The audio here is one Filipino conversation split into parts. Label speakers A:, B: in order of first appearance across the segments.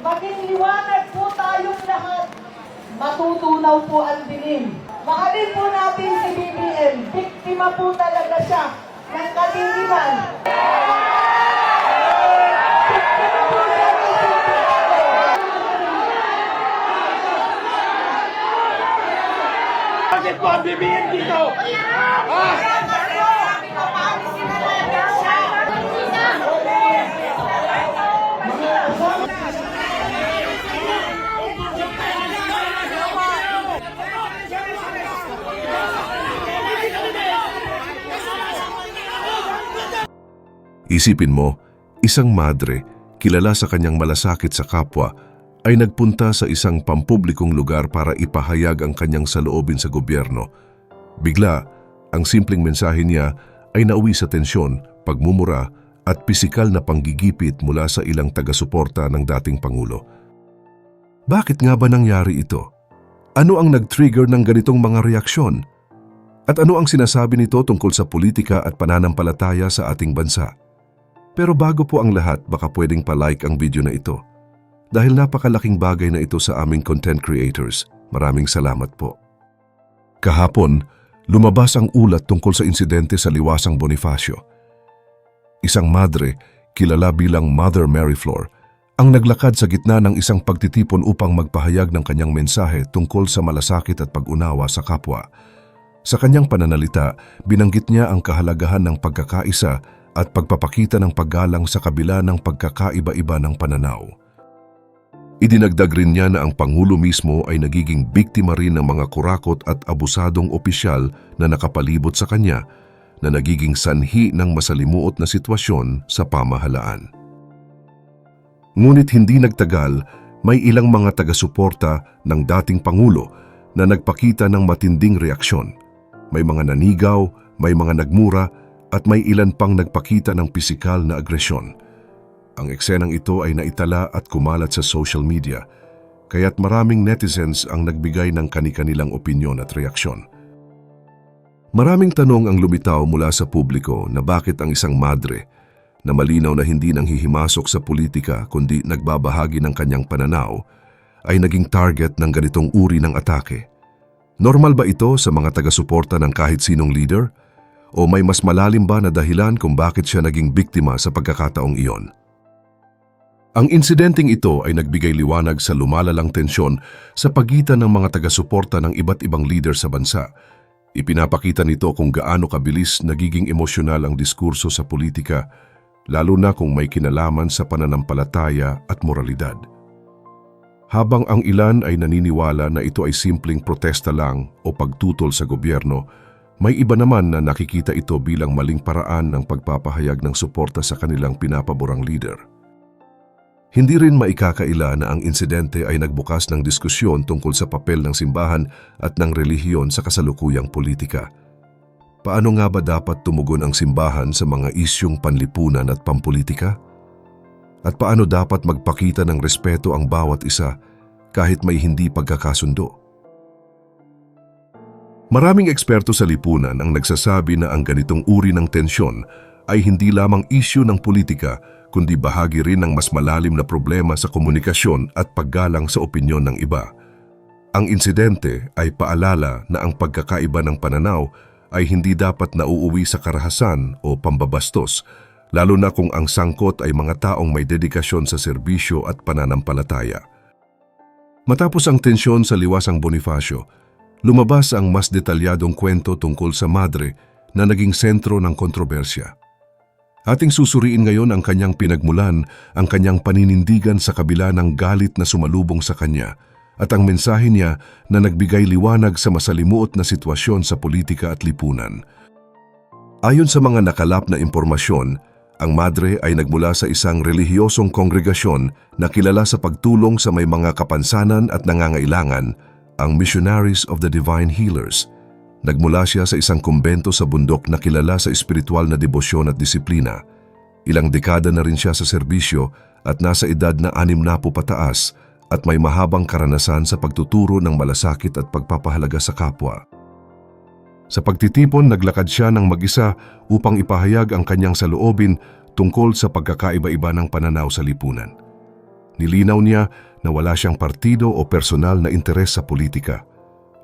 A: Maging liwanag po tayong lahat. Matutunaw po ang dilim. Mahalin po natin si BBM. Biktima po talaga siya ng kadiliman.
B: Bakit po ang BBM dito? Ah!
C: Isipin mo, isang madre, kilala sa kanyang malasakit sa kapwa, ay nagpunta sa isang pampublikong lugar para ipahayag ang kanyang saloobin sa gobyerno. Bigla, ang simpleng mensahe niya ay nauwi sa tensyon, pagmumura at pisikal na panggigipit mula sa ilang taga-suporta ng dating Pangulo. Bakit nga ba nangyari ito? Ano ang nag-trigger ng ganitong mga reaksyon? At ano ang sinasabi nito tungkol sa politika at pananampalataya sa ating bansa? Pero bago po ang lahat, baka pwedeng pa-like ang video na ito. Dahil napakalaking bagay na ito sa aming content creators. Maraming salamat po. Kahapon, lumabas ang ulat tungkol sa insidente sa Liwasang Bonifacio. Isang madre, kilala bilang Mother Mary Flor, ang naglakad sa gitna ng isang pagtitipon upang magpahayag ng kanyang mensahe tungkol sa malasakit at pag-unawa sa kapwa. Sa kanyang pananalita, binanggit niya ang kahalagahan ng pagkakaisa at pagpapakita ng paggalang sa kabila ng pagkakaiba-iba ng pananaw. Idinagdag rin niya na ang Pangulo mismo ay nagiging biktima rin ng mga kurakot at abusadong opisyal na nakapalibot sa kanya na nagiging sanhi ng masalimuot na sitwasyon sa pamahalaan. Ngunit hindi nagtagal, may ilang mga taga-suporta ng dating Pangulo na nagpakita ng matinding reaksyon. May mga nanigaw, may mga nagmura at may ilan pang nagpakita ng pisikal na agresyon. Ang eksenang ito ay naitala at kumalat sa social media, kaya't maraming netizens ang nagbigay ng kani-kanilang opinyon at reaksyon. Maraming tanong ang lumitaw mula sa publiko na bakit ang isang madre na malinaw na hindi nang hihimasok sa politika kundi nagbabahagi ng kanyang pananaw ay naging target ng ganitong uri ng atake. Normal ba ito sa mga taga-suporta ng kahit sinong leader? O may mas malalim ba na dahilan kung bakit siya naging biktima sa pagkakataong iyon? Ang insidenteng ito ay nagbigay liwanag sa lumalalang tensyon sa pagitan ng mga taga-suporta ng iba't ibang leader sa bansa. Ipinapakita nito kung gaano kabilis nagiging emosyonal ang diskurso sa politika, lalo na kung may kinalaman sa pananampalataya at moralidad. Habang ang ilan ay naniniwala na ito ay simpleng protesta lang o pagtutol sa gobyerno, may iba naman na nakikita ito bilang maling paraan ng pagpapahayag ng suporta sa kanilang pinapaborang leader. Hindi rin maikakaila na ang insidente ay nagbukas ng diskusyon tungkol sa papel ng simbahan at ng relihiyon sa kasalukuyang politika. Paano nga ba dapat tumugon ang simbahan sa mga isyong panlipunan at pampolitika? At paano dapat magpakita ng respeto ang bawat isa kahit may hindi pagkakasundo? Maraming eksperto sa lipunan ang nagsasabi na ang ganitong uri ng tensyon ay hindi lamang isyu ng politika kundi bahagi rin ng mas malalim na problema sa komunikasyon at paggalang sa opinyon ng iba. Ang insidente ay paalala na ang pagkakaiba ng pananaw ay hindi dapat nauuwi sa karahasan o pambabastos, lalo na kung ang sangkot ay mga taong may dedikasyon sa serbisyo at pananampalataya. Matapos ang tensyon sa liwasang Bonifacio, lumabas ang mas detalyadong kwento tungkol sa madre na naging sentro ng kontrobersya. Ating susuriin ngayon ang kanyang pinagmulan, ang kanyang paninindigan sa kabila ng galit na sumalubong sa kanya, at ang mensahe niya na nagbigay liwanag sa masalimuot na sitwasyon sa politika at lipunan. Ayon sa mga nakalap na impormasyon, ang madre ay nagmula sa isang relihiyosong kongregasyon na kilala sa pagtulong sa may mga kapansanan at nangangailangan, ang Missionaries of the Divine Healers. Nagmula siya sa isang kumbento sa bundok na kilala sa espiritual na debosyon at disiplina. Ilang dekada na rin siya sa serbisyo at nasa edad na anim na pataas at may mahabang karanasan sa pagtuturo ng malasakit at pagpapahalaga sa kapwa. Sa pagtitipon, naglakad siya ng mag-isa upang ipahayag ang kanyang saloobin tungkol sa pagkakaiba-iba ng pananaw sa lipunan. Nilinaw niya na wala siyang partido o personal na interes sa politika.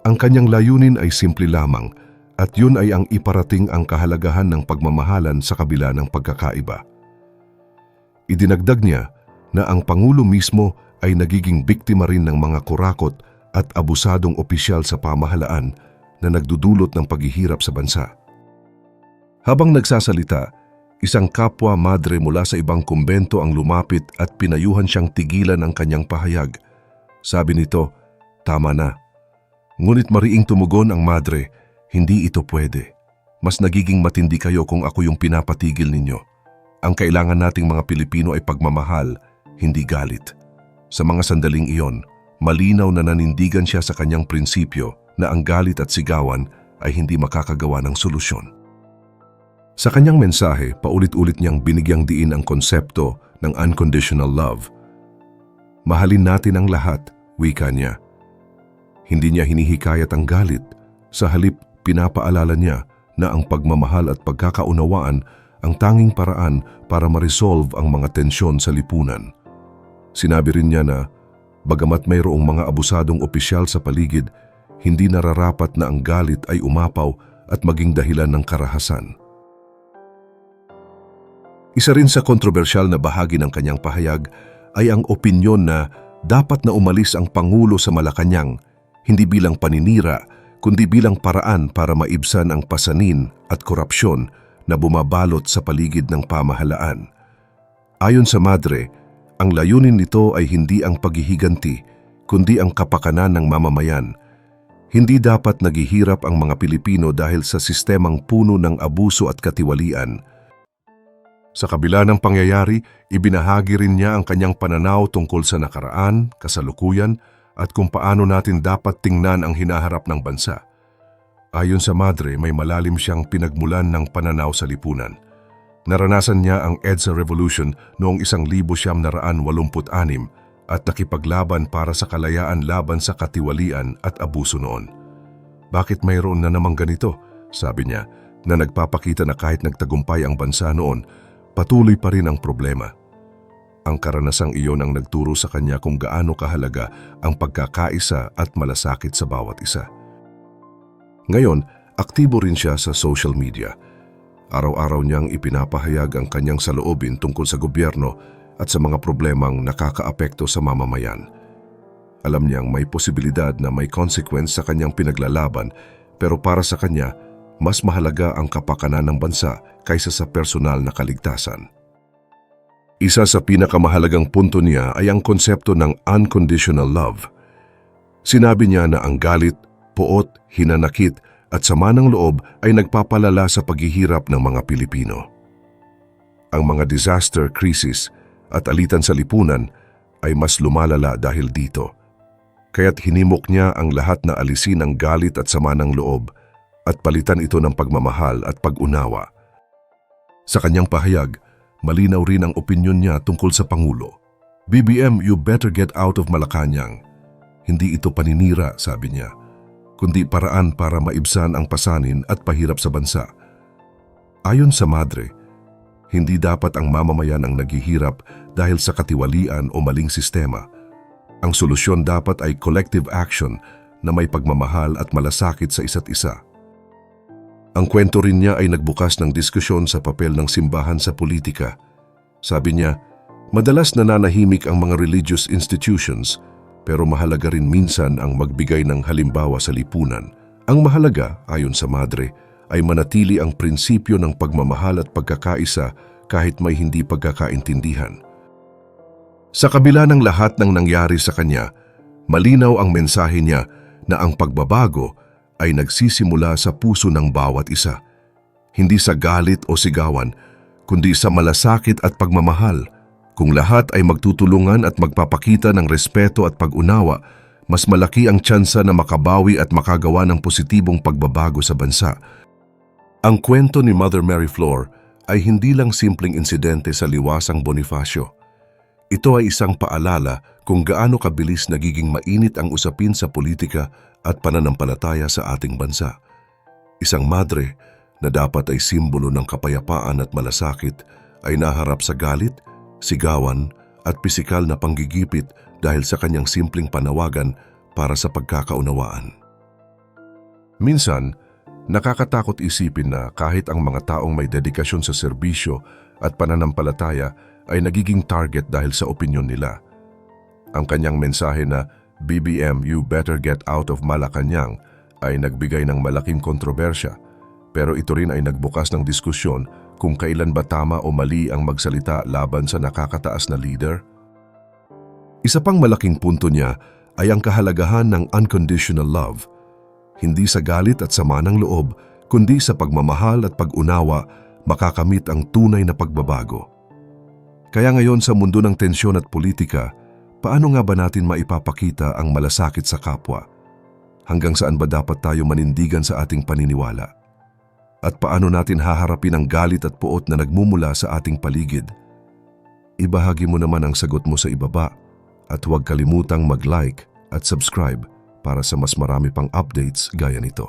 C: Ang kanyang layunin ay simple lamang at yun ay ang iparating ang kahalagahan ng pagmamahalan sa kabila ng pagkakaiba. Idinagdag niya na ang Pangulo mismo ay nagiging biktima rin ng mga kurakot at abusadong opisyal sa pamahalaan na nagdudulot ng paghihirap sa bansa. Habang nagsasalita, isang kapwa madre mula sa ibang kumbento ang lumapit at pinayuhan siyang tigilan ang kanyang pahayag. Sabi nito, tama na. Ngunit mariing tumugon ang madre, hindi ito pwede. Mas nagiging matindi kayo kung ako yung pinapatigil ninyo. Ang kailangan nating mga Pilipino ay pagmamahal, hindi galit. Sa mga sandaling iyon, malinaw na nanindigan siya sa kanyang prinsipyo na ang galit at sigawan ay hindi makakagawa ng solusyon. Sa kanyang mensahe, paulit-ulit niyang binigyang diin ang konsepto ng unconditional love. Mahalin natin ang lahat, wika niya. Hindi niya hinihikayat ang galit, sa halip pinapaalala niya na ang pagmamahal at pagkakaunawaan ang tanging paraan para ma-resolve ang mga tensyon sa lipunan. Sinabi rin niya na, bagamat mayroong mga abusadong opisyal sa paligid, hindi nararapat na ang galit ay umapaw at maging dahilan ng karahasan. Isa rin sa kontrobersyal na bahagi ng kanyang pahayag ay ang opinyon na dapat na umalis ang Pangulo sa Malacanang hindi bilang paninira kundi bilang paraan para maibsan ang pasanin at korupsyon na bumabalot sa paligid ng pamahalaan. Ayon sa madre, ang layunin nito ay hindi ang paghihiganti kundi ang kapakanan ng mamamayan. Hindi dapat naghihirap ang mga Pilipino dahil sa sistemang puno ng abuso at katiwalian. Sa kabila ng pangyayari, ibinahagi rin niya ang kanyang pananaw tungkol sa nakaraan, kasalukuyan, at kung paano natin dapat tingnan ang hinaharap ng bansa. Ayon sa madre, may malalim siyang pinagmulan ng pananaw sa lipunan. Naranasan niya ang EDSA Revolution noong 1986 at nakipaglaban para sa kalayaan laban sa katiwalian at abuso noon. Bakit mayroon na namang ganito? Sabi niya, na nagpapakita na kahit nagtagumpay ang bansa noon, patuloy pa rin ang problema. Ang karanasang iyon ang nagturo sa kanya kung gaano kahalaga ang pagkakaisa at malasakit sa bawat isa. Ngayon, aktibo rin siya sa social media. Araw-araw niyang ipinapahayag ang kanyang saloobin tungkol sa gobyerno at sa mga problemang nakakaapekto sa mamamayan. Alam niyang may posibilidad na may consequence sa kanyang pinaglalaban pero para sa kanya, mas mahalaga ang kapakanan ng bansa kaysa sa personal na kaligtasan. Isa sa pinakamahalagang punto niya ay ang konsepto ng unconditional love. Sinabi niya na ang galit, poot, hinanakit at sama ng loob ay nagpapalala sa paghihirap ng mga Pilipino. Ang mga disaster, crisis at alitan sa lipunan ay mas lumalala dahil dito. Kaya't hinimok niya ang lahat na alisin ang galit at sama ng loob at palitan ito ng pagmamahal at pag-unawa. Sa kanyang pahayag, malinaw rin ang opinyon niya tungkol sa Pangulo. BBM, you better get out of Malacanang. Hindi ito paninira, sabi niya, kundi paraan para maibsan ang pasanin at pahirap sa bansa. Ayon sa madre, hindi dapat ang mamamayan ang naghihirap dahil sa katiwalian o maling sistema. Ang solusyon dapat ay collective action na may pagmamahal at malasakit sa isa't isa. Ang kwento rin niya ay nagbukas ng diskusyon sa papel ng simbahan sa politika. Sabi niya, madalas nananahimik ang mga religious institutions pero mahalaga rin minsan ang magbigay ng halimbawa sa lipunan. Ang mahalaga, ayon sa madre, ay manatili ang prinsipyo ng pagmamahal at pagkakaisa kahit may hindi pagkakaintindihan. Sa kabila ng lahat ng nangyari sa kanya, malinaw ang mensahe niya na ang pagbabago ay nagsisimula sa puso ng bawat isa. Hindi sa galit o sigawan, kundi sa malasakit at pagmamahal. Kung lahat ay magtutulungan at magpapakita ng respeto at pag-unawa, mas malaki ang tsansa na makabawi at makagawa ng positibong pagbabago sa bansa. Ang kwento ni Mother Mary Flor ay hindi lang simpleng insidente sa liwasang Bonifacio. Ito ay isang paalala kung gaano kabilis nagiging mainit ang usapin sa politika at pananampalataya sa ating bansa. Isang madre na dapat ay simbolo ng kapayapaan at malasakit ay naharap sa galit, sigawan at pisikal na panggigipit dahil sa kanyang simpleng panawagan para sa pagkakaunawaan. Minsan, nakakatakot isipin na kahit ang mga taong may dedikasyon sa serbisyo at pananampalataya ay nagiging target dahil sa opinyon nila. Ang kanyang mensahe na BBM you better get out of Malacanang ay nagbigay ng malaking kontrobersya pero ito rin ay nagbukas ng diskusyon kung kailan ba tama o mali ang magsalita laban sa nakakataas na leader. Isa pang malaking punto niya ay ang kahalagahan ng unconditional love, hindi sa galit at sama ng loob, kundi sa pagmamahal at pag-unawa makakamit ang tunay na pagbabago. Kaya ngayon sa mundo ng tensyon at politika, paano nga ba natin maipapakita ang malasakit sa kapwa? Hanggang saan ba dapat tayo manindigan sa ating paniniwala? At paano natin haharapin ang galit at puot na nagmumula sa ating paligid? Ibahagi mo naman ang sagot mo sa ibaba at huwag kalimutang mag-like at subscribe para sa mas marami pang updates gaya nito.